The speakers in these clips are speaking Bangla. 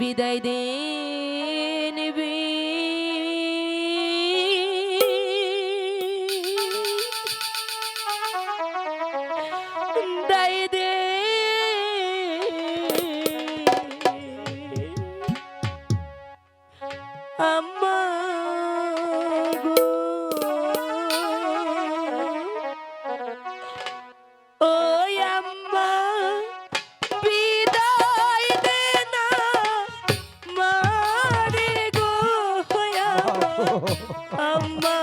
বিদায় আম দে। আম্মা গো আম্মা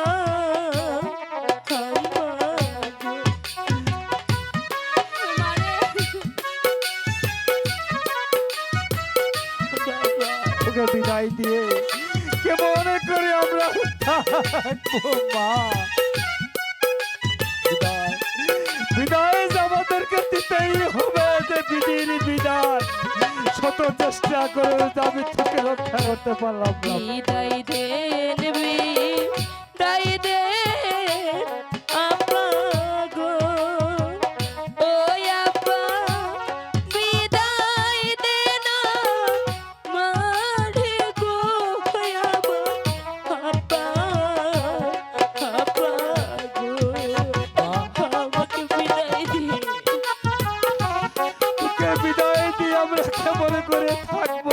গো বিদায় দিয়ে কেমন করে আমরা থাকব, মা? বিদায়। আমাদেরকে হবে যে বিধির বিদায় শত চেষ্টা করে রক্ষা করতে পারলাম না। বিদায় দেন বিদায় দিয়ে আমরা কেমন করে থাকব?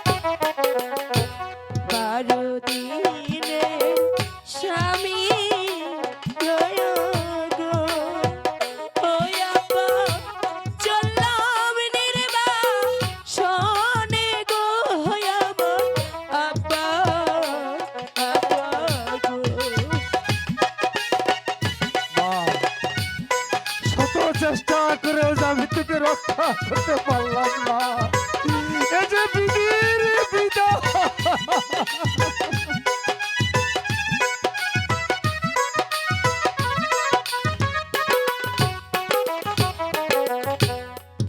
পারলাম না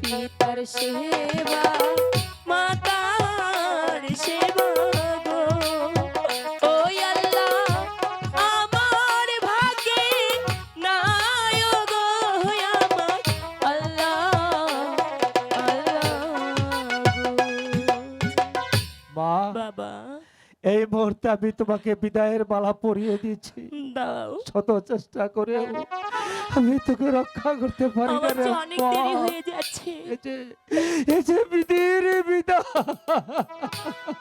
পিতার সেবা এই মুহূর্তে আমি তোমাকে বিদায়ের মালা পরিয়ে দিচ্ছি শত চেষ্টা করে আমি তোকে রক্ষা করতে পারি না রে অনেক দেরি হয়ে যাচ্ছে। এই যে এই যে বিধির বিধান